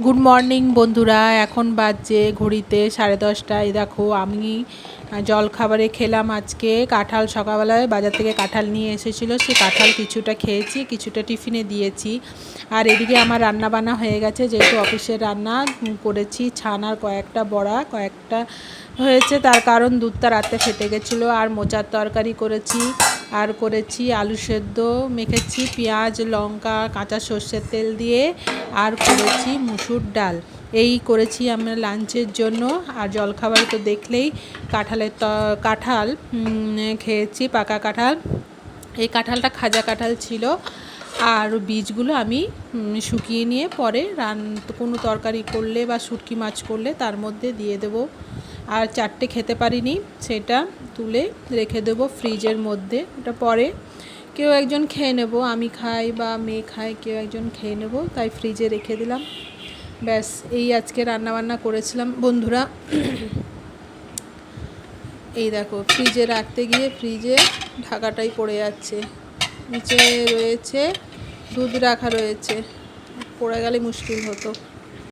Good morning বন্ধুরা। এখন বাজছে ঘড়িতে সাড়ে দশটায় দেখো, আমি জল খাবারে খেলাম আজকে। কাঁঠাল সকালবেলায় বাজার থেকে কাঁঠাল নিয়ে এসেছিল। সেই কাঁঠাল কিছুটা খেয়েছি, কিছুটা টিফিনে দিয়েছি। আর এদিকে আমার রান্না বান্না হয়ে গেছে। যেহেতু অফিসের রান্না করেছি ছানার কয়েকটা বড়া, কয়েকটা হয়েছে। তার কারণ দুধটা রাতে ফেটে গেছিল। আর মোচার তরকারি করেছি, আর করেছি আলু সেদ্ধ, মেখেছি পেঁয়াজ, লঙ্কা, কাঁচা সর্ষের তেল দিয়ে। আর করেছি মুসুর ডাল। এই করেছি আমরা লাঞ্চের জন্য। আর জলখাবার তো দেখলেই কাঁঠালের ত, কাঁঠাল খেয়েছি, পাকা কাঁঠাল। এই কাঁঠালটা খাজা কাঁঠাল ছিল। আর বীজগুলো আমি শুকিয়ে নিয়ে পরে রান, কোনো তরকারি করলে বা শুটকি মাছ করলে তার মধ্যে দিয়ে দেবো। আর চারটে খেতে পারিনি, সেটা তুলে রেখে দেবো ফ্রিজের মধ্যে। ওটা পরে কেউ একজন খেয়ে নেব, আমি খাই বা মেয়ে খায়, কেউ একজন খেয়ে নেব, তাই ফ্রিজে রেখে দিলাম। ব্যাস, এই আজকে রান্নাবান্না করেছিলাম। বন্ধুরা, এই দেখো, ফ্রিজে রাখতে গিয়ে ফ্রিজে ঢাকাটাই পড়ে যাচ্ছে। নিচে রয়েছে, দুধ রাখা রয়েছে। পড়ে গেলে মুশকিল হতো।